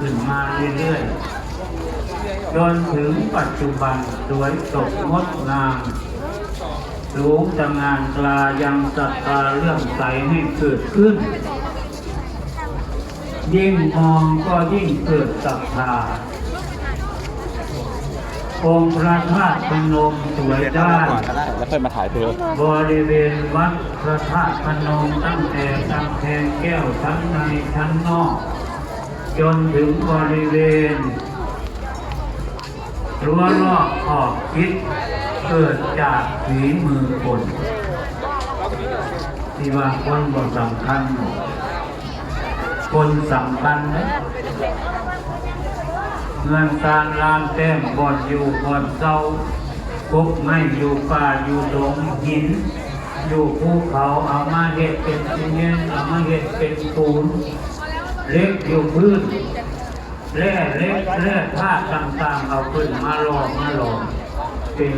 ขึ้นมาเรื่อยๆ จนถึงปัจจุบันสวยสดงดงามสูงจะงานกลายังศรัทธาเรื่องใสให้เกิดขึ้น ยิ่งมองก็ยิ่งเกิดศรัทธาองค์พระธาตุพนมสวยเดี๋ยวเข้าด้ามาก่อนก็ได้แล้วค่อยมาถ่ายเธอบริเวณวัดพระธาตุพนมตั้งแต่กำแพงแก้วชั้นในชั้นนอก จนถึงบริเวณรั้วรอบขอบคิดเกิดจากฝีมือคนที่ว่าคนบทสำคัญ คนสำคัญนะเงินกาลามแต้มบอนอยู่บอนเศร้าพบไม่อยู่ป่าอยู่ดงหิน อยู่ภูเขาเอามาเห็ดเป็นเมนเอามาเห็ดเป็นปูน เล็กอยู่พื้นแร่เล็กแร่ธาตุต่างๆเอาขึ้นมาหลอมมาหลอมเป็น